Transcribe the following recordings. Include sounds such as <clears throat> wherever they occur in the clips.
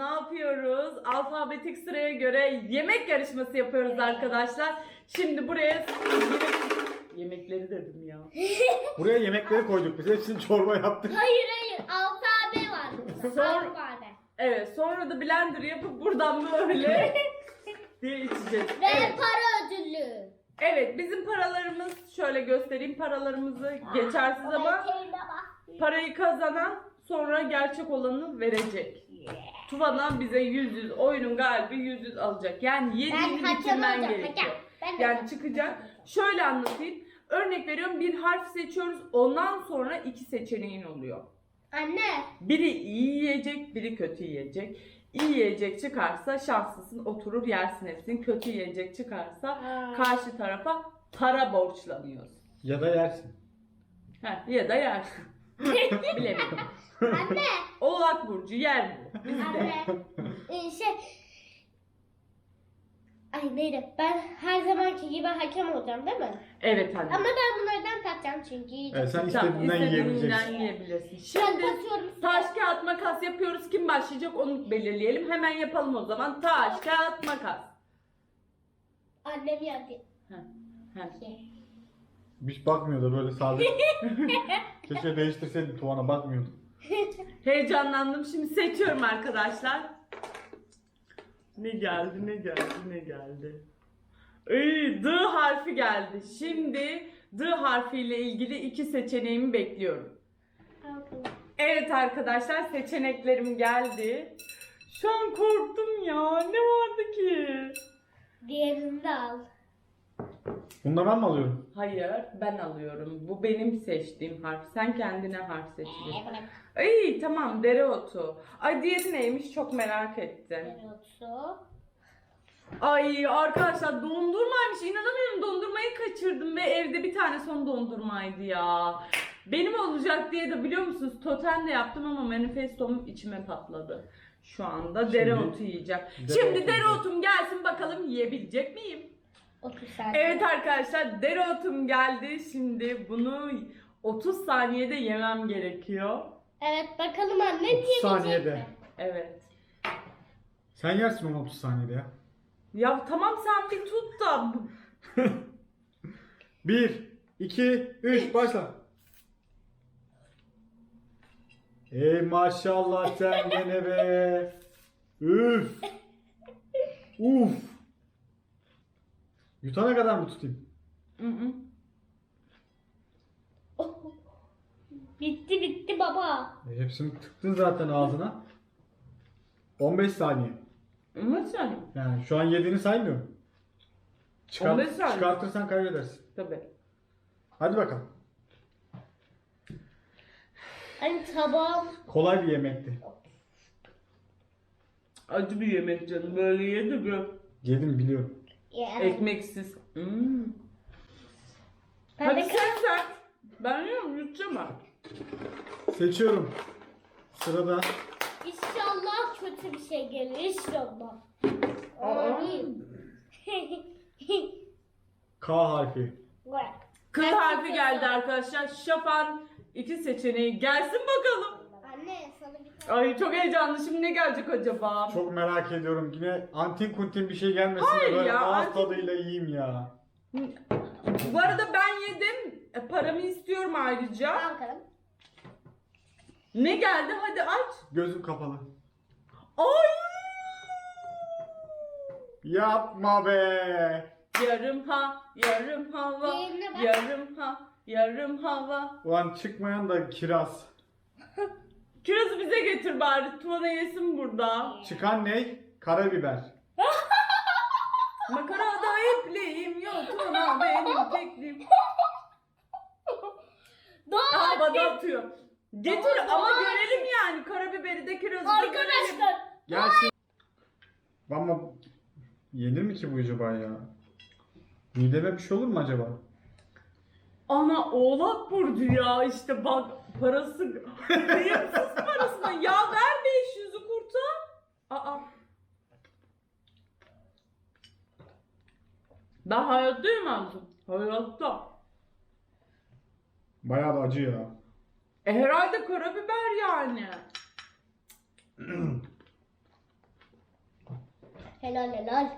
ne yapıyoruz? Alfabetik sıraya göre yemek yarışması yapıyoruz arkadaşlar. Şimdi buraya yemek... Yemekleri dedim ya. <laughs> Buraya yemekleri koyduk biz. Hepsini çorba yaptık. Hayır hayır. Alfabe var. Sor. Alfabe. Evet sonra da blender yapıp buradan böyle <laughs> diye içeceğiz. Ve Evet. para ödüllü. evet bizim paralarımız şöyle göstereyim paralarımızı geçersiz ama parayı kazanan sonra gerçek olanı verecek. Tuvana bize 100 100 oyunun galibi 100 100 alacak. Yani yediğini hakem bitirmen olacağım. gerekiyor. Hakem. Ben de Yani çıkacak. Şöyle anlatayım. Örnek veriyorum bir harf seçiyoruz. Ondan sonra iki seçeneğin oluyor. Anne. Biri iyi yiyecek, biri kötü yiyecek. İyi yiyecek çıkarsa şanslısın oturur yersin hepsini. Kötü yiyecek çıkarsa karşı tarafa para borçlanıyorsun. Ya da yersin. Heh, ya da yersin. <laughs> Bilemedim. Anne. <laughs> Oğlak Burcu yer bu. Bizde. Anne. Ee, şey. Ay neydi? Ben her zamanki gibi hakem olacağım değil mi? Evet anne. Ama ben bunlardan tatacağım çünkü yiyeceğim. Evet, sen istediğinden yiyebileceksin. yiyebilirsin. Ben Şimdi taş kağıt makas yapıyoruz. Kim başlayacak onu belirleyelim. Hemen yapalım o zaman. Taş kağıt makas. Annem geldi. Heh. Hiç bakmıyordu böyle sade. <laughs> Keşke değiştirseydim tuvana bakmıyordu. Heyecanlandım. Şimdi seçiyorum arkadaşlar. Ne geldi, ne geldi, ne geldi. Iy, D harfi geldi. Şimdi D harfiyle ilgili iki seçeneğimi bekliyorum. Evet arkadaşlar seçeneklerim geldi. Şu an korktum ya. Ne vardı ki? Diğerini de al. Bundan ben mi alıyorum? Hayır, ben alıyorum. Bu benim seçtiğim harf. Sen kendine harf. Ee, bırak. Ay tamam dereotu. Ay diğeri neymiş çok merak ettim. Dereotu. Ay arkadaşlar dondurmaymış. İnanamıyorum dondurmayı kaçırdım ve evde bir tane son dondurmaydı ya. Benim olacak diye de biliyor musunuz totem de yaptım ama manifestom içime patladı. Şu anda dereotu yiyeceğim. Şimdi dereotum gelsin bakalım yiyebilecek miyim? 30 saniye. Evet arkadaşlar dereotum geldi. Şimdi bunu 30 saniyede yemem gerekiyor. Evet bakalım anne 30 diyecek saniyede. mi? Evet. Sen yersin onu 30 saniyede ya. Ya tamam sen bir tut da 1, 2, 3 başla. Ey maşallah sen gene be. Üf. Uf. Yutana kadar mı tutayım? Hı hı. Bitti bitti baba. E, hepsini tıktın zaten ağzına. 15 saniye. Nasıl yani? Yani şu an yediğini saymıyorum. Çıkart, 15 saniye. çıkartırsan kaybedersin. Tabii. Hadi bakalım. Hani tabağım. Kolay bir yemekti. Acı bir yemek canım. Böyle yedi bir. Yedim biliyorum. Yani. Ekmeksiz. Hmm. Ben Hadi de sen sen. Ben yiyorum yutacağım ha. Seçiyorum. Sırada İnşallah kötü bir şey gelir. İnşallah. Aa. Amin. K harfi. Ben harfi geldi arkadaşlar. Şafan iki seçeneği gelsin bakalım. Anne sana bir tane. Ay çok heyecanlı. Şimdi ne gelecek acaba? Çok merak ediyorum. Yine antin kuntin bir şey gelmesin Hayır de böyle ya, ağız antin- tadıyla yiyeyim ya. Bu arada ben yedim. E, paramı istiyorum ayrıca. Al bakalım. Ne geldi? Hadi aç. Gözüm kapalı. Ay! Yapma be. Yarım ha, yarım hava, bak. yarım ha, yarım hava. Ulan çıkmayan da kiraz. Kirazı bize getir bari. Tuvana yesin burada. Çıkan ne? Karabiber. Makarada ipliğim yok Tuna benim tekliğim. Doğru. Havada atıyor. Getir Ama ama doğru. görelim yani karabiberi de kirazı da görelim. Arkadaşlar. Gelsin. Ama yenir mi ki bu acaba ya? Mideme bir şey olur mu acaba? Ana oğlak burcu ya işte bak parası <laughs> kıyımsız parasına ya ver 500'ü kurtar. Aa. Ben hayatta yemezdim. Hayatta. Bayağı da acı ya. E herhalde karabiber yani. <clears throat> Helal helal.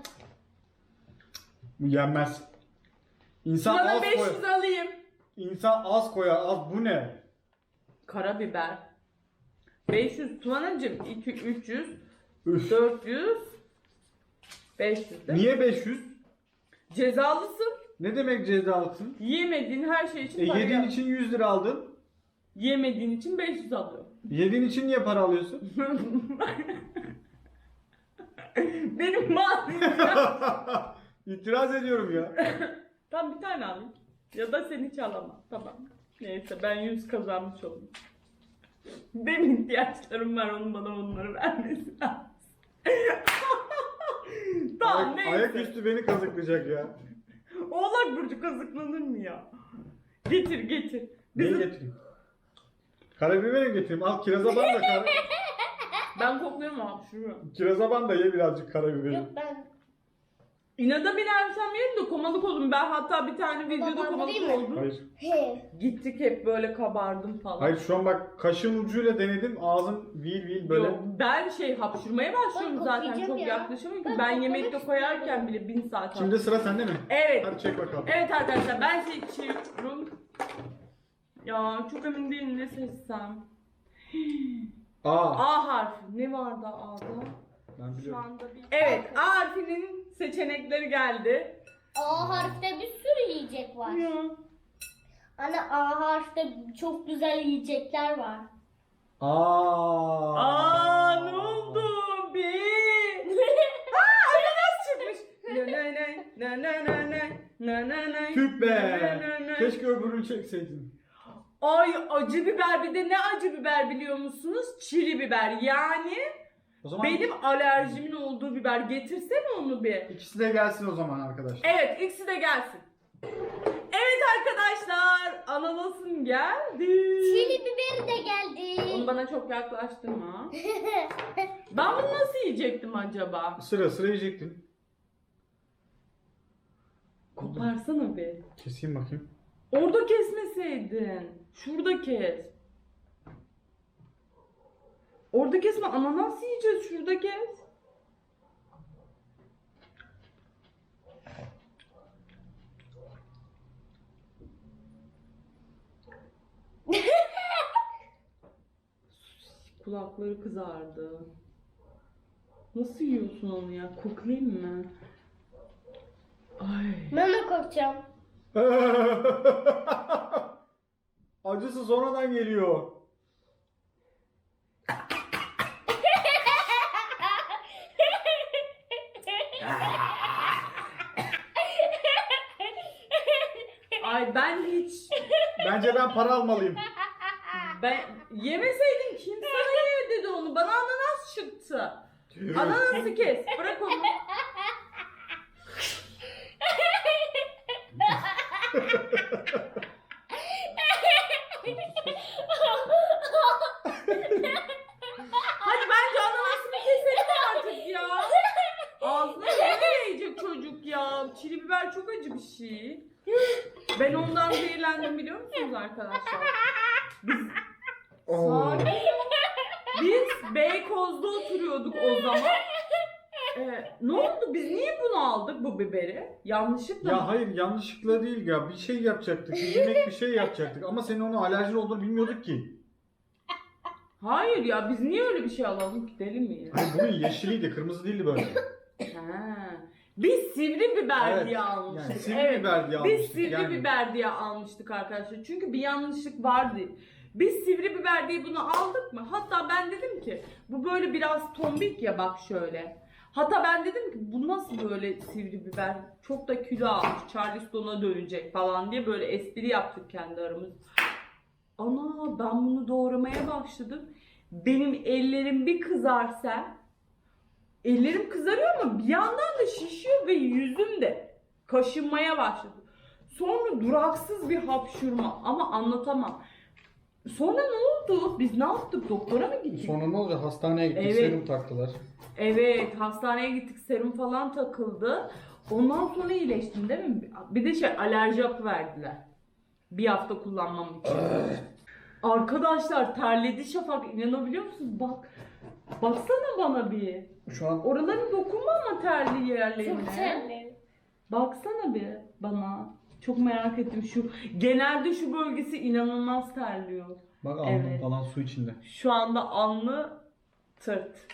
Bu yenmez. İnsan Sana az 500 koyar. alayım. İnsan az koyar. Az bu ne? Karabiber. 500 Tuanacığım 2 300 Üf. 400 500 değil mi? Niye 500? Cezalısın. Ne demek cezalısın? Yemediğin her şey için E para yediğin için 100 lira aldın. Yemediğin için 500 alıyor. Yediğin için niye para alıyorsun? <laughs> Benim maaşım. <laughs> İtiraz ediyorum ya. Tam bir tane alayım. Ya da seni hiç alamam. Tamam. Neyse ben 100 kazanmış oldum. Benim ihtiyaçlarım var onun bana onları vermesi lazım. <laughs> tamam Ayak, neyse. ayaküstü beni kazıklayacak ya. Oğlak burcu kazıklanır mı ya? Getir getir. Neyi Bizim... getireyim? Karabiber mi getireyim? Al kiraza ban da kar... Ben kokluyorum abi şunu. kiraza ban da ye birazcık karabiberi. Yok ben İnada binersem yerim de komalık oldum. Ben hatta bir tane videoda komalık değil mi? oldum. Hayır. he. Gittik hep böyle kabardım falan. Hayır şu an bak kaşın ucuyla denedim ağzım vil vil böyle. Yok, ben şey hapşurmaya başlıyorum Ben zaten çok ya. yaklaşamıyorum ki. Ben Ben yemekte istiyorum. koyarken bile bin saat Şimdi sıra sende mi? Evet. Hadi çek bakalım. Evet arkadaşlar ben seçiyorum. Ya çok emin değilim ne seçsem. Aa. A harfi. Ne vardı A'da? Ben Şu biliyorum. anda bir Evet A harfinin seçenekleri geldi. A harfte bir sürü yiyecek var. Ya. Anne A harfte çok güzel yiyecekler var. Aa. Aa ne oldu? Bir. <laughs> Aa ananas çıkmış. Na na na na na na na na na. Tüp be. Na na na. Keşke öbürünü çekseydin. Ay acı biber bir de ne acı biber biliyor musunuz? Çili biber yani O zaman benim alerjimin olduğu biber getirsene onu bir. ikisi de gelsin o zaman arkadaşlar. Evet ikisi de gelsin. Evet arkadaşlar ananasım geldi. Çili biberi de Onu geldi. bana çok yaklaştırma. <laughs> Ben bunu nasıl yiyecektim acaba? Sıra sıra yiyecektin. Koparsana bir. Keseyim bakayım. Orada kesmeseydin. Şurada kes. Orada kesme ananas yiyeceğiz şurada kes. <laughs> Kulakları kızardı. Nasıl yiyorsun onu ya? Koklayayım mı? Ay. ben de korkacağım. <laughs> Acısı sonradan geliyor. Ay ben hiç Bence ben para almalıyım. ben yemeseydin kim sana ye dedi onu. Bana ananas çıktı. Ananası kes. Bırak onu. Hadi bence ananasını keselim artık ya. Ağzına yeme yiyecek çocuk ya. Çili biber çok acı bir şey. Ben ondan zehirlendim biliyor musunuz arkadaşlar? Biz Oo. Sakin ol. Biz Beykoz'da oturuyorduk o zaman. Ee, ne oldu? Biz niye bunu aldık bu Yanlışlıkla mı? Ya hayır yanlışlıkla değil ya. Bir şey yapacaktık. Bir yemek bir şey yapacaktık. Ama senin onu alerjin olduğunu bilmiyorduk ki. Hayır ya biz niye öyle bir şey alalım ki deli miyiz? Hani bunun yeşiliydi, kırmızı değildi böyle. Ha. Biz sivri biber Evet, diye almıştık. Yani sivri evet. biber diye Biz almıştık sivri yani. biber diye almıştık arkadaşlar. Çünkü bir yanlışlık vardı. Biz sivri biber diye bunu aldık mı? Hatta ben dedim ki bu böyle biraz tombik ya bak şöyle. Hatta ben dedim ki bu nasıl böyle sivri biber? Çok da kilo almış. Charleston'a dönecek falan diye böyle espri yaptık kendi aramızda. Ana ben bunu doğramaya başladım. Benim ellerim bir kızarsa ellerim kızarıyor ama bir yandan da şişiyor ve yüzüm de kaşınmaya başladı. Sonra duraksız bir hapşurma ama anlatamam. Sonra ne oldu? Biz ne yaptık? Doktora mı gittik? Sonra ne olacak? Hastaneye gittik, Evet. serum taktılar. Evet, hastaneye gittik. Serum falan takıldı. Ondan sonra iyileştim değil mi? Bir de şey alerji hapı verdiler. Bir hafta kullanmam için. Arkadaşlar terledi Şafak. İnanabiliyor musunuz? Bak Baksana bana bir. Şu an Oraların dokunma ama terli yerlerine. Çok terli. Baksana bir bana. Çok merak ettim şu. Genelde şu bölgesi inanılmaz terliyor. bak alnım Evet. falan su içinde. Şu anda alnı tırt.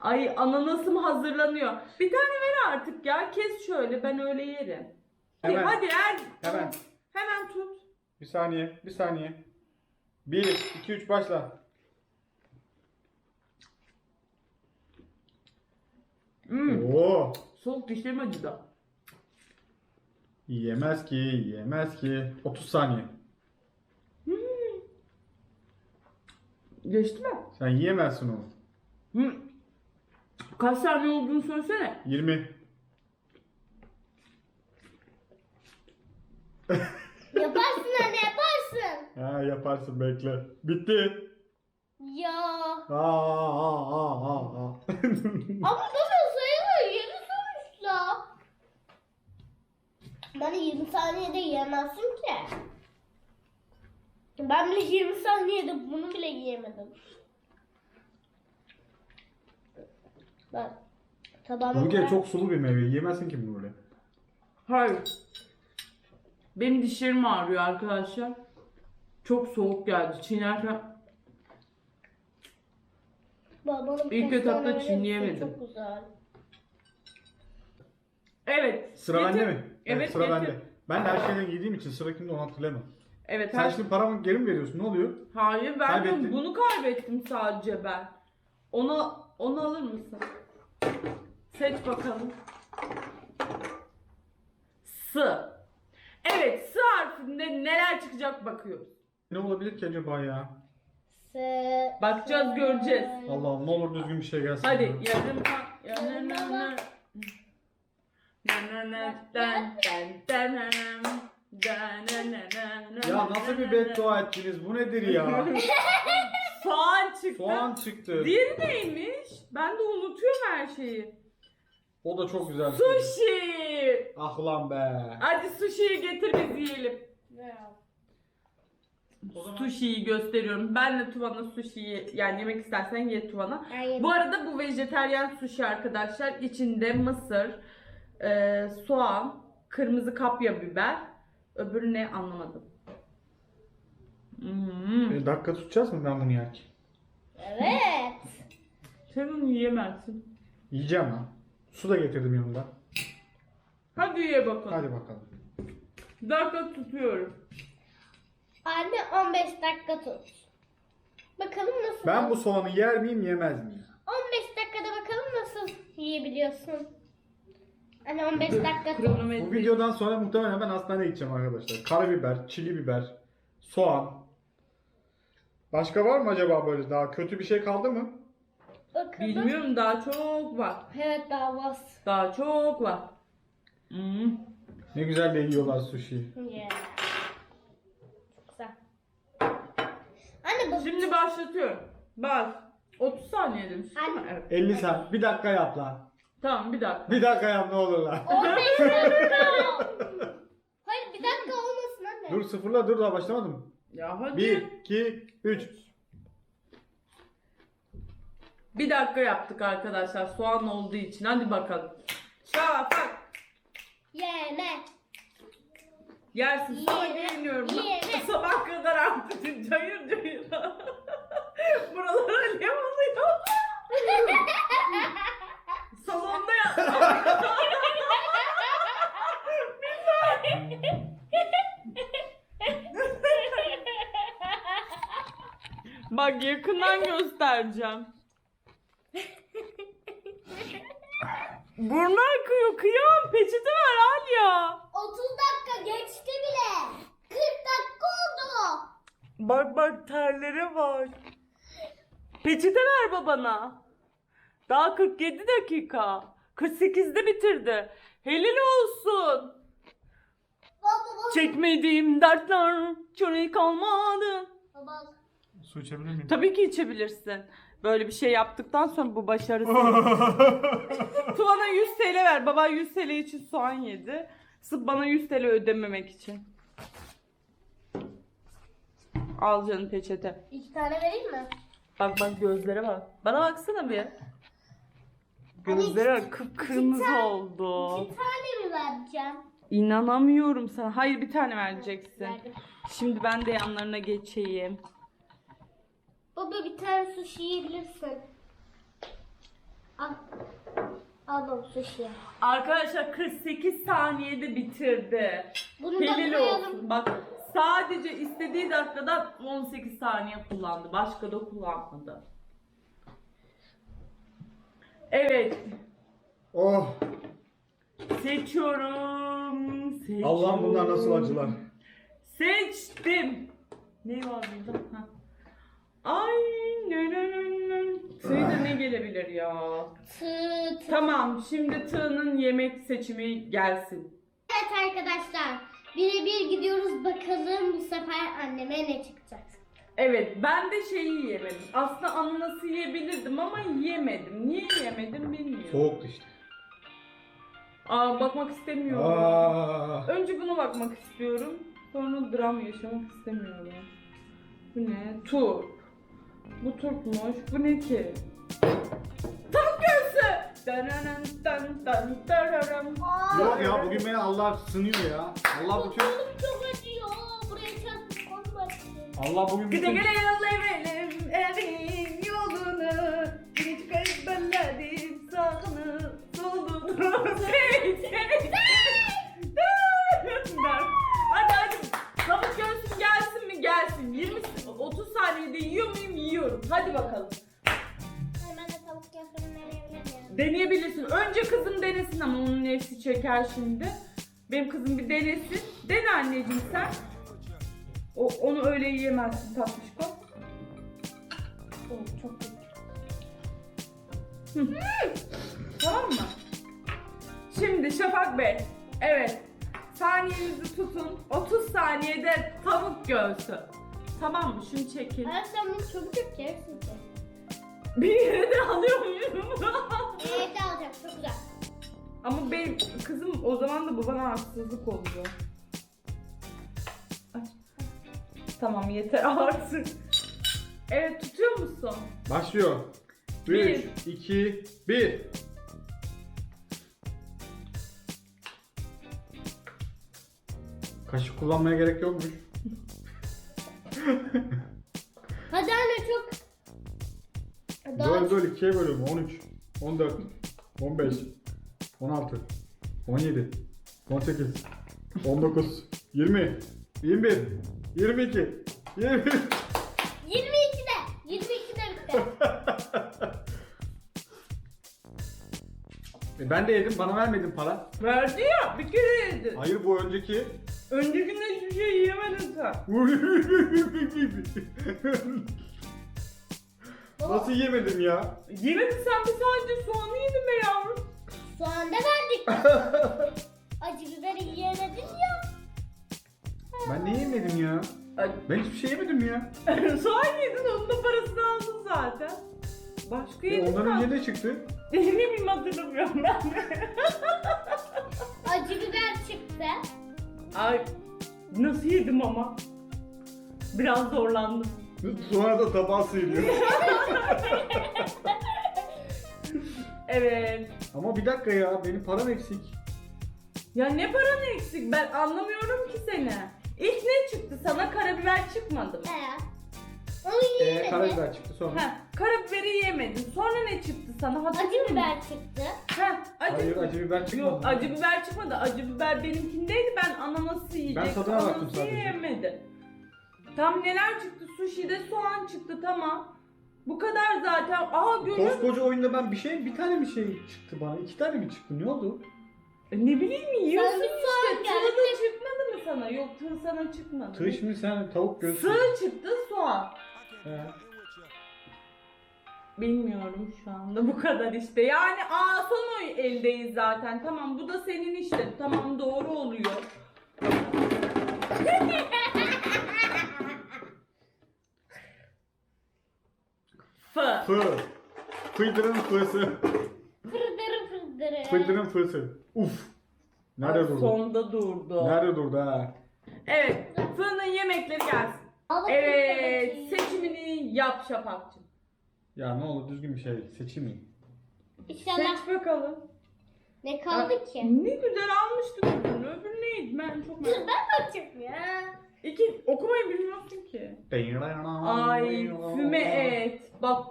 Ay ananasım hazırlanıyor. Bir tane ver artık ya. Kes şöyle ben öyle yerim. Hemen. Hadi er. Hemen. Hemen tut. Bir saniye, bir saniye. 1, 2, 3 başla. Hmm. Oo. Soğuk dişlerim acıdı. Yiyemez ki, yiyemez ki. 30 saniye. Geçti mi? Sen yiyemezsin onu. Hı. Kaç saniye olduğunu söylesene. 20. Yaparsın anne yaparsın. <laughs> Ha yaparsın bekle. Bitti. Ya. Aa, aa, aa, aa, aa. <laughs> Ama baba De 20 saniyede yiyemezsin ki. Ben bile 20 saniyede bunu bile yiyemedim. Bak. Tabağıma Bu kere koy. çok sulu bir meyve. Yiyemezsin ki bunu böyle. Hayır. Benim dişlerim ağrıyor arkadaşlar. Çok soğuk geldi. Çiğnerken Babanın İlk etapta kestaneleri çiğneyemedim. Çok güzel. Evet. Sıra bende mi? Evet, sıra getir. bende. Ben de her şeyden yediğim için sıra kimde onu hatırlayamam. Evet. Sen her- şimdi paramı geri mi veriyorsun? Ne oluyor? Hayır ben Kaybettin. bunu kaybettim sadece ben. Onu onu alır mısın? Seç bakalım. S. Evet S harfinde neler çıkacak bakıyoruz. Ne olabilir ki acaba ya? Se Bakacağız, göreceğiz. Allah'ım ne olur düzgün bir şey gelsin. Hadi ya. yarım yarım yarım Ya nasıl bir beddua ettiniz? Bu nedir ya? Soğan çıktı. Soğan çıktı. Diğeri neymiş? Ben de unutuyorum her şeyi. O da çok güzel. Sushi. Ah lan be. Hadi sushi'yi getir biz yiyelim. Zaman- Sushi'yi gösteriyorum. Ben de Tuvan'a sushi'yi yani yemek istersen ye Tuvan'a. Bu arada bu vejeteryan sushi arkadaşlar. İçinde mısır, e, soğan, kırmızı kapya biber. Öbürü ne anlamadım. Hmm. E, dakika tutacağız mı ben bunu yerken? Evet. Sen onu yiyemezsin. Yiyeceğim ha. Su da getirdim yanımda. Hadi ye bakalım. Hadi bakalım. Dakika tutuyorum. Anne 15 dakika tut. Bakalım nasıl? Ben bu soğanı yer miyim yemez miyim? 15 dakikada bakalım nasıl yiyebiliyorsun. Anne 15 dakika. Kronometre. Bu videodan sonra muhtemelen ben hastaneye gideceğim arkadaşlar. Karabiber, çili biber, soğan. Başka var mı acaba böyle daha kötü bir şey kaldı mı? Bakalım. Bilmiyorum daha çok var. Evet daha was. Daha çok var. Hmm. Ne güzel de yiyorlar sushi. Yeah. Çok güzel. Anne bu Şimdi başlatıyorum. Bak. 30 saniye demiş değil mi? Anne. Evet. 50 saat. Bir dakika yap lan. Tamam bir dakika. Bir dakika yap ne olur lan. 15 dakika. <laughs> Hayır bir dakika olmasın anne. dur sıfırla dur daha başlamadım. Ya hadi. 1, 2, 3. Bir dakika yaptık arkadaşlar soğan olduğu için. Hadi bakalım. Şafak. Yeme. Yersin sana Yeme, güveniyorum. yeme. <laughs> Sabah kadar artık cayır cayır. <laughs> Buralara alev alıyor. Salonda ya. Bak yakından göstereceğim. Burnu akıyor kıyam peçete ver Alya. 30 dakika geçti bile. 40 dakika oldu. Bak bak terlere bak. Peçete ver babana. Daha 47 dakika. 48'de bitirdi. Helal olsun. Baba. Çekmediğim dertler çöreği kalmadı. Baba. Su içebilir miyim? Tabii ki içebilirsin. Böyle bir şey yaptıktan sonra bu başarısı. <laughs> Tuana 100 TL ver. Baba 100 TL için soğan yedi. Sırf bana 100 TL ödememek için. Al canım peçete. İki tane vereyim mi? Bak bak gözlere bak. Bana baksana bir. Gözlere bak kıpkırmızı oldu. Bir tane mi vereceğim? İnanamıyorum sana. Hayır bir tane vereceksin. Verdim. Şimdi ben de yanlarına geçeyim. Baba bir tane sushi yiyebilirsin. Al. Al baba sushi. Arkadaşlar 48 saniyede bitirdi. Bunu da Helal koyalım. olsun. Bak sadece istediği dakikada 18 saniye kullandı. Başka da kullanmadı. Evet. Oh. Seçiyorum. Seçiyorum. Allah'ım bunlar nasıl acılar. Seçtim. Ne var burada? Ha. Ay ne ne ne ne. Tığda ne gelebilir ya? Tı tı. Tamam şimdi tığının yemek seçimi gelsin. Evet arkadaşlar. Birebir gidiyoruz bakalım bu sefer anneme ne çıkacak. Evet ben de şeyi yemedim. Aslında ananası yiyebilirdim ama yiyemedim. Niye yiyemedim bilmiyorum. Soğuktu işte. Aa bakmak istemiyorum. Aa. Önce buna bakmak istiyorum. Sonra dram yaşamak istemiyorum. Bu ne? Turp. Bu turpmuş. Bu ne ki? Tavuk göğsü. Dananan dan dan dararam. Yok ya bugün beni Allah sınıyor ya. Allah bütün Kolum çok acıyor. Allah bugün Güle bütün güle yollayalım evin yolunu. Yine çıkarıp belledim sağını solunu. Hey, hey. Hadi hadi. Tavuk göğsüm gelsin mi? Gelsin. 20 30 saniyede yiyor muyum? Yiyorum. Hadi bakalım. Hemen de tavuk göğsünü nereye veremiyorum. Deneyebilirsin. Önce kızım denesin ama onun nefsi çeker şimdi. Benim kızım bir denesin. Dene anneciğim sen. O, onu öyle yiyemezsin tatlışko. Oh, çok kötü. Hı. tamam mı? Şimdi Şafak Bey. Evet. Saniyenizi tutun. 30 saniyede tavuk göğsü. Tamam mı? Şunu çekin. Ay sen bunu çabuk yap ki. Bir yere de alıyor muyum? Evde alacağım çok güzel. Ama benim kızım o zaman da bu bana haksızlık oluyor. Tamam yeter <laughs> artık. Evet tutuyor musun? başlıyor. 3 2 1 Kaşık kullanmaya gerek yokmuş. <laughs> Hadi anne çok. Daha Böl böl ikiye bölüyorum. 13, 14, 15, 16, 17, 18, 19, 20, 21, 22, 21. 22'de. 22'de bitti. E ben de yedim, bana vermedin para. Verdi ya bir kere yedi. Hayır bu önceki. Öncekinde hiçbir şey yiyemedin sen. <laughs> Nasıl yemedim ya? Yemedin sen bir sadece soğanı yedin be yavrum. Soğan da verdik. <laughs> Acı biberi yiyemedin ya. Ben ne yemedim ya? Ay, Ben hiçbir şey yemedim ya. <laughs> soğan yedin onun da parasını aldın zaten. Başka E, yedin ondan önce ne çıktı? Ne bileyim hatırlamıyorum ben de. Acı biber çıktı. Ay nasıl yedim ama? Biraz zorlandım. Sonra da tabağı sıyırıyor. <laughs> Evet. Ama bir dakika ya, benim param eksik. Ya ne paran eksik ben anlamıyorum ki seni. İlk ne çıktı sana karabiber çıkmadı mı? Ee, onu Ee, karabiber çıktı sonra. Heh, karabiberi yemedin. Sonra ne çıktı sana hatırlıyor Acı musun? biber çıktı. Heh, acı Hayır acı biber çıkmadı. Yok acı biber çıkmadı. Acı biber benimkindeydi. Ben ananası yiyecektim. Ben tadına baktım Ananası sadece. yiyemedi. Tam neler çıktı? Sushi'de soğan çıktı tamam. Bu kadar zaten. Aa görüyor musun? Koskoca oyunda ben bir şey, bir tane mi şey çıktı bana? İki tane mi çıktı? Ne oldu? E, Ne bileyim yiyorsun Sen soğan işte. Tığ da çıkmadı mı sana? Yok tığ sana çıkmadı. Tığ şimdi sen tavuk göğsü. Sığ çıktı soğan. He. Bilmiyorum şu anda bu kadar işte. Yani aa son oy eldeyiz zaten. Tamam bu da senin işte. Tamam doğru oluyor. F. Fı. Fıydırın fısı. Fıydırın fısı. Uf. Nerede durdu? Sonda durdu. Nerede durdu ha? Evet. Fı'nın yemekleri gelsin. Evet. Seçimini yap Şafak'cığım. Ya ne olur düzgün bir şey seçeyim mi? İnşallah Seç bakalım. ne kaldı ki? Ne güzel almıştık öbürünü. Öbürü neydi? Ben çok merak ben bakayım ya. İki, okumayı bilmiyorsun ki. Ay füme et. Bak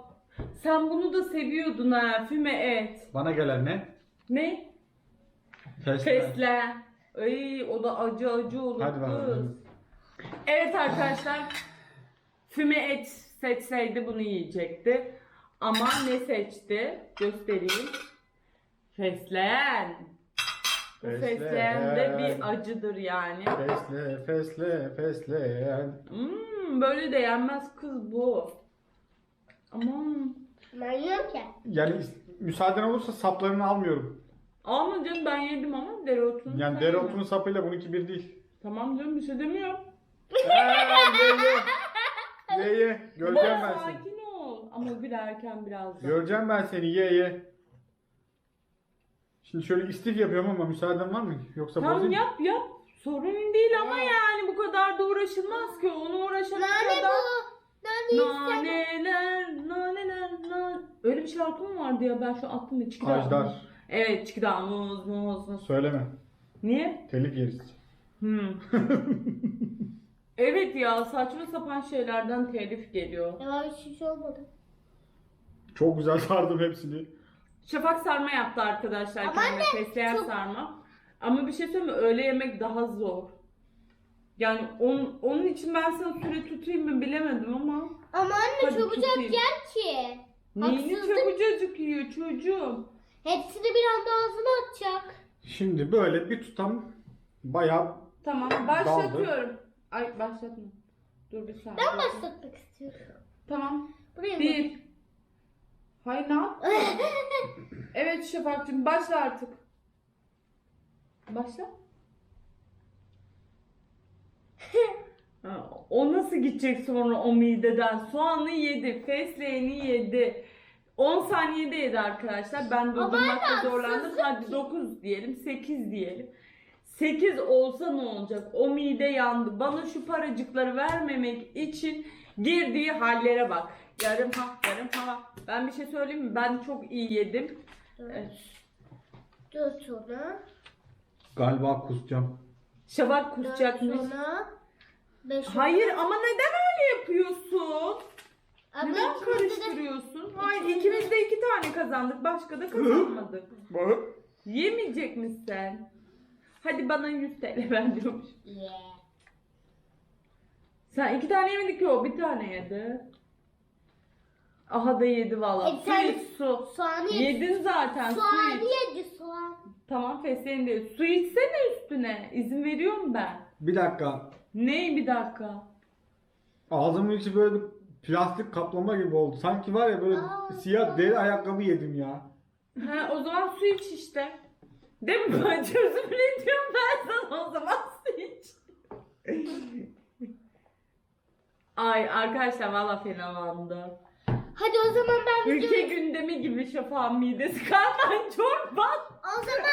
sen bunu da seviyordun ha füme et. Bana gelen ne? Ne? Fesle. Fesle. Ay o da acı acı olur Hadi kız. bakalım. Evet arkadaşlar. Füme et seçseydi bunu yiyecekti. Ama ne seçti? Göstereyim. Fesleğen. Bu Fesleğen. fesleğen de bir acıdır yani. Fesle, fesle, fesle. Hmm, böyle de yenmez kız bu. Aman. Ben yiyorum ki. Yani is- müsaaden olursa saplarını almıyorum. Alma canım ben yedim ama dereotunu. Yani sen dereotunun yedin. sapıyla bununki bir değil. Tamam canım bir şey demiyorum. Eee ye ye. Ye ye. Göreceğim ben seni. Sakin ol. Ama bir erken biraz daha. Göreceğim ben seni ye ye. Şimdi şöyle istif yapıyorum ama müsaaden var mı? Yoksa Tamam bozayım. yap yap. Sorun değil ama yani bu kadar da uğraşılmaz ki. Onu uğraşana Nane kadar. bu. Nane istemem. Naneler, naneler, nan... Öyle bir şarkı mı vardı ya ben şu aklımda çıktı. Ajdar. Evet çıktı muz muz muz. Söyleme. Niye? Telif yeriz. Hmm. <laughs> evet ya saçma sapan şeylerden telif geliyor. Ya hiçbir şey olmadı. Çok güzel sardım hepsini. Şafak sarma yaptı arkadaşlar Ama kendine fesleğen çok- sarma. Ama bir şey söyleyeyim mi? Öğle yemek daha zor. Yani onun, onun için ben sana süre tutayım mı bilemedim ama. Ama anne Hadi çabucak tutayım. yer ki. Neyini Haksızlık. çabucacık yiyor çocuğum. Hepsini bir anda ağzına atacak. Şimdi böyle bir tutam bayağı Tamam başlatıyorum. Ay başlatma. Dur bir saniye. Ben başlatmak istiyorum. Tamam. Buraya mı? Bir. Hayır ne yap? <laughs> Evet Şafak'cığım başla artık. Başla. Ha, o nasıl gidecek sonra o mideden? Soğanı yedi, fesleğeni yedi. 10 saniyede yedi arkadaşlar. Ben durdurmakta zorlandım. Hadi ki. 9 diyelim, 8 diyelim. 8 olsa ne olacak? O mide yandı. Bana şu paracıkları vermemek için girdiği hallere bak. Yarım ha, yarım ha. Ben bir şey söyleyeyim mi? Ben çok iyi yedim. Evet. Dur sonra. galiba kusacağım. Şafak Dört kusacakmış. sonra. Beş Hayır ama neden öyle yapıyorsun? Ama Neden ikimizde de- karıştırıyorsun? Hayır ikimizde- ikimiz de iki tane kazandık. Başka da kazanmadık. Yemeyecek misin sen? Hadi bana 100 TL ver diyormuş. Yeah. Sen iki tane yemedin ki o bir tane yedi. Aha da yedi valla. E, Su sen- iç su. Soğanı yedi. Yedin zaten su Soğanı iç. yedi soğan. Tamam fesleğen de su içsene üstüne. İzin veriyorum ben. Bir dakika. Ney bir dakika. Ağzımın içi böyle bir plastik kaplama gibi oldu. Sanki var ya böyle Aa, siyah deri ayakkabı yedim ya. Ha, o zaman su iç işte. Değil mi? Ben çözüm üretiyorum ben sana o zaman su iç. Ay arkadaşlar valla fenalandı. Hadi o zaman ben Ülke videoyu... gündemi gibi şafağın midesi karman çorba. O zaman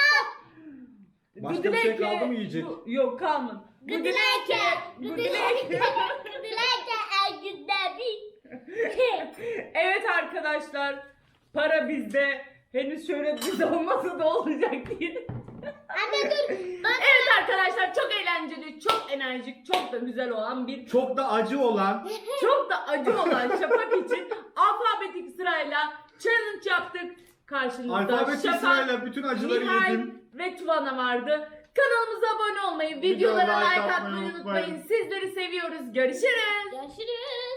Başka bir şey kaldı mı yiyecek? Bu- Yok kalmadı. Gıdıleke. Gıdıleke. Gıdıleke el gündemi. Evet arkadaşlar. Para bizde. Henüz şöhret bizde olmasa da olacak diye. Anne dur. Bak. Evet arkadaşlar çok eğlenceli, çok enerjik, çok da güzel olan bir Çok da acı olan <laughs> çok da acı olan Şafak için alfabetik sırayla challenge yaptık. Karşınızda alfabetik Şafak, sırayla bütün acıları Nihal yedim. ve Tuvana vardı. Kanalımıza abone olmayı, videolara like atmayı atmayı unutmayın. unutmayın. Sizleri seviyoruz. Görüşürüz. Görüşürüz.